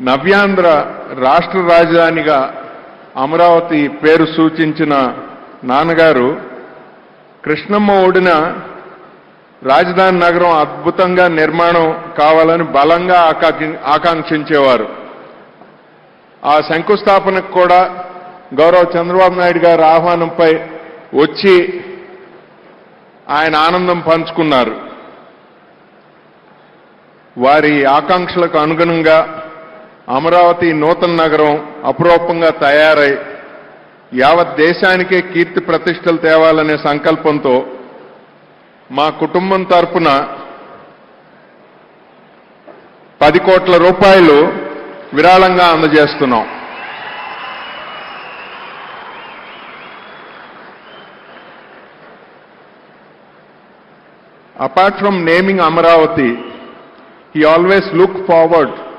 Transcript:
నవ్యాంధ్ర రాష్ట్ర రాజధానిగా అమరావతి పేరు సూచించిన నాన్నగారు కృష్ణమ్మ ఒడిన రాజధాని నగరం అద్భుతంగా నిర్మాణం కావాలని బలంగా ఆకాంక్షించేవారు. ఆ శంకుస్థాపనకు కూడా గౌరవ చంద్రబాబు నాయుడు గారి ఆహ్వానంపై వచ్చి ఆయన ఆనందం పంచుకున్నారు. వారి ఆకాంక్షలకు అనుగుణంగా అమరావతి నూతన నగరం అపురూపంగా తయారై యావత్ దేశానికే కీర్తి ప్రతిష్టలు తేవాలనే సంకల్పంతో మా కుటుంబం తరఫున పది కోట్ల రూపాయలు విరాళంగా అందజేస్తున్నాం. Apart from naming Amaravati he always looked forward